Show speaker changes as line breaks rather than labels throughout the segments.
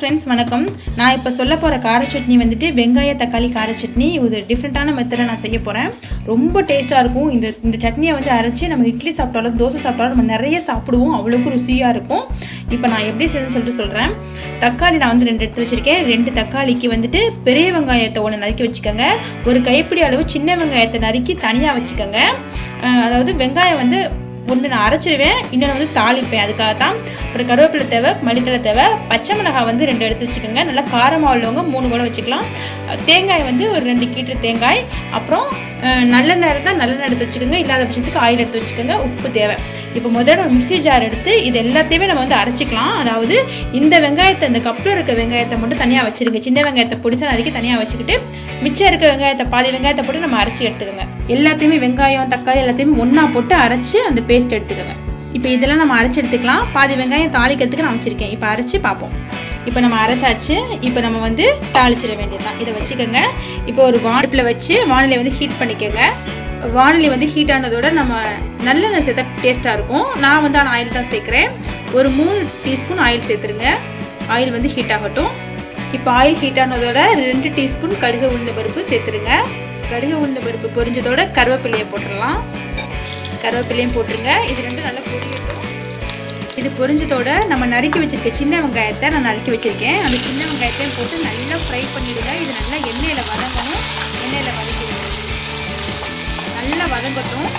Friends வணக்கம். நான் இப்போ சொல்ல போகிற கார சட்னி வந்துட்டு வெங்காய தக்காளி கார சட்னி. இது டிஃப்ரெண்ட்டான மெத்தடில் நான் செய்ய போகிறேன் ரொம்ப டேஸ்ட்டாக இருக்கும். இந்த இந்த சட்னியை வந்து அரைச்சி நம்ம இட்லி சாப்பிட்டாலும் தோசை சாப்பிட்டாலும் நம்ம நிறைய சாப்பிடுவோம். அவ்வளோக்கு ருசியாக இருக்கும். இப்போ நான் எப்படி செய்யணும்னு சொல்லிட்டு சொல்கிறேன் தக்காளி நான் வந்து ரெண்டு எடுத்து வச்சுருக்கேன். ரெண்டு தக்காளிக்கு வந்துட்டு பெரிய வெங்காயத்தை ஒன்று நறுக்கி வச்சுக்கோங்க. ஒரு கைப்பிடி அளவு சின்ன வெங்காயத்தை நறுக்கி தனியாக வச்சுக்கோங்க. அதாவது வெங்காயம் வந்து ஒன்று நான் அரைச்சிடுவேன் இன்னொன்று வந்து தாளிப்பேன். அதுக்காக தான் அப்புறம் கருவேப்பிலை தேவை மல்லித்தலை தேவை பச்சை மிளகாய் வந்து ரெண்டு எடுத்து வச்சுக்கோங்க. நல்லா காரமாக உள்ளவங்க மூணு கூட வச்சுக்கலாம். தேங்காய் வந்து ஒரு ரெண்டு கீட்டு தேங்காய். அப்புறம் நல்ல நல்லெண்ணெய் இருந்தால் நல்லெண்ணெய் எடுத்து வச்சுக்கோங்க. இல்லாத பட்சத்துக்கு ஆயில் எடுத்து வச்சுக்கோங்க. உப்பு தேவை. இப்போ முதல்ல நம்ம ஜார் எடுத்து இது எல்லாத்தையுமே நம்ம வந்து அரைச்சிக்கலாம். அதாவது இந்த வெங்காயத்தை இந்த கப்பில் இருக்க வெங்காயத்தை மட்டும் தனியாக வச்சுருங்க. சின்ன வெங்காயத்தை பிடிச்சா அதுக்கு தனியாக வச்சுக்கிட்டு மிச்சம் இருக்க வெங்காயத்தை பாதி வெங்காயத்தை போட்டு நம்ம அரைச்சி எடுத்துக்கோங்க. எல்லாத்தையுமே வெங்காயம் தக்காளி எல்லாத்தையுமே ஒன்றா போட்டு அரைச்சி அந்த பேஸ்ட் எடுத்துக்கோங்க. இப்போ இதெல்லாம் நம்ம அரைச்சி எடுத்துக்கலாம். பாதி வெங்காயம் தாளிக்கிறதுக்கு நான் வச்சுருக்கேன். இப்போ அரைச்சி பார்ப்போம். இப்போ நம்ம அரைச்சாச்சு. இப்போ நம்ம வந்து தாளிச்சிட வேண்டியது தான் இதை வச்சுக்கோங்க. இப்போ ஒரு வாடுப்பில் வச்சு வானிலை வந்து ஹீட் பண்ணிக்கோங்க. வானிலை வந்து ஹீட் ஆனதோட நம்ம நல்லெண்ணெய் சேர்த்தா டேஸ்ட்டாக இருக்கும். நான் வந்து ஆனால் ஆயில் தான் சேர்க்குறேன். ஒரு மூணு டீஸ்பூன் ஆயில் சேர்த்துருங்க. ஆயில் வந்து ஹீட் ஆகட்டும். இப்போ ஆயில் ஹீட் ஆனதோட ரெண்டு டீஸ்பூன் கடுகு உளுந்த பருப்பு சேர்த்துருங்க. கடுகு உளுந்த பருப்பு பொரிஞ்சதோட கருவேப்பிலையை போட்டுடலாம். கருவேப்பிலையும் போட்டுருங்க. இது ரெண்டும் நல்லா பொரியட்டும். இது பொரிஞ்சதோட நம்ம நறுக்கி வச்சுருக்க சின்ன வெங்காயத்தை நான் நறுக்கி வச்சுருக்கேன். அந்த சின்ன வெங்காயத்தையும் போட்டு நல்லா ஃப்ரை பண்ணி நல்லா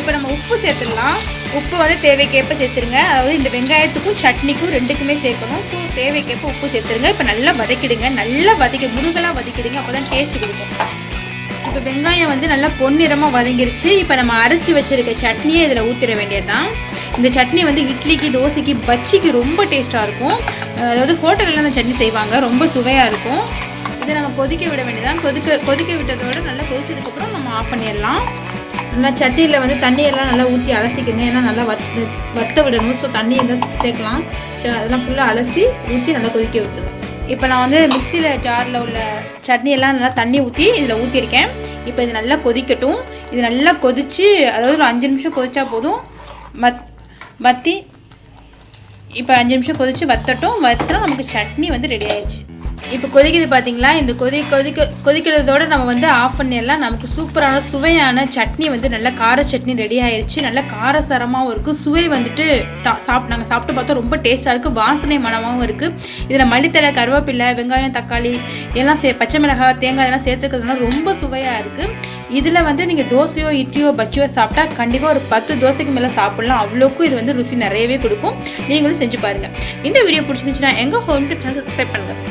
இப்போ நம்ம உப்பு சேர்த்துடலாம். உப்பு வந்து தேவைக்கேற்ப சேர்த்துருங்க. அதாவது இந்த வெங்காயத்துக்கும் சட்னிக்கும் ரெண்டுக்குமே சேர்க்கணும். ஸோ தேவைக்கேற்ப உப்பு சேர்த்துருங்க. இப்போ நல்லா வதக்கிடுங்க. நல்லா வதக்கி முருகலாக வதக்கிடுங்க. அப்போ தான் டேஸ்ட் கொடுக்கும். இப்போ வெங்காயம் வந்து நல்லா பொன்னிறமாக வதங்கிருச்சு. இப்போ நம்ம அரைச்சி வச்சிருக்க சட்னியை இதில் ஊற்றிட வேண்டியதுதான். இந்த சட்னி வந்து இட்லிக்கு தோசைக்கு பச்சிக்கு ரொம்ப டேஸ்ட்டாக இருக்கும். அதாவது ஹோட்டலில் அந்த சட்னி செய்வாங்க. ரொம்ப சுவையாக இருக்கும். இதை நம்ம கொதிக்க விட வேண்டியதான் கொதிக்க கொதிக்க விட்டதோட நல்லா கொதிச்சதுக்கப்புறம் நம்ம ஆஃப் பண்ணிடலாம். நல்லா சட்டியில் வந்து தண்ணியெல்லாம் நல்லா ஊற்றி அலசிக்கணும். ஏன்னா நல்லா வத் வத்த விடணும். ஸோ தண்ணி எல்லாம் சேர்க்கலாம். ஸோ அதெல்லாம் ஃபுல்லாக அலசி ஊற்றி நல்லா கொதிக்க விட்டுருங்க இப்போ நான் வந்து மிக்சியில் ஜாரில் உள்ள சட்னியெல்லாம் நல்லா தண்ணி ஊற்றி இதில் ஊற்றிருக்கேன் இப்போ இது நல்லா கொதிக்கட்டும். இது நல்லா கொதித்து அதாவது ஒரு அஞ்சு நிமிஷம் கொதிச்சா போதும். மத் வத்தி இப்போ அஞ்சு நிமிஷம் கொதித்து வத்தட்டும். வத்தினா நமக்கு சட்னி வந்து ரெடி ஆயிடுச்சு இப்போ கொதிக்குது பார்த்தீங்களா இந்த கொதி கொதிக்க கொதிக்கிறதோட நம்ம வந்து ஆஃப் பண்ணிடலாம். நமக்கு சூப்பரான சுவையான சட்னி வந்து நல்ல கார சட்னி ரெடி ஆயிடுச்சு நல்ல காரசாரமாகவும் இருக்குது சுவை வந்துட்டு தா சாப் நாங்கள் சாப்பிட்டு பார்த்தோம் ரொம்ப டேஸ்ட்டாக இருக்குது வாசனை மனமாகவும் இருக்குது இதில் மல்லித்தலை கருவேப்பிலை வெங்காயம் தக்காளி எல்லாம் சே பச்சை மிளகாய் தேங்காய் இதெல்லாம் சேர்த்துக்கிறதுனால ரொம்ப சுவையாக இருக்குது இதில் வந்து நீங்கள் தோசையோ இட்லியோ பச்சியோ சாப்பிட்டா கண்டிப்பாக ஒரு பத்து தோசைக்கு மேலே சாப்பிட்லாம். அவ்வளோக்கும் இது வந்து ருசி நிறையவே கொடுக்கும். நீங்களும் செஞ்சு பாருங்கள் இந்த வீடியோ பிடிச்சிருந்துச்சுன்னா எங்கள் ஹோம் டு சப்ஸ்கிரைப் பண்ணுங்கள்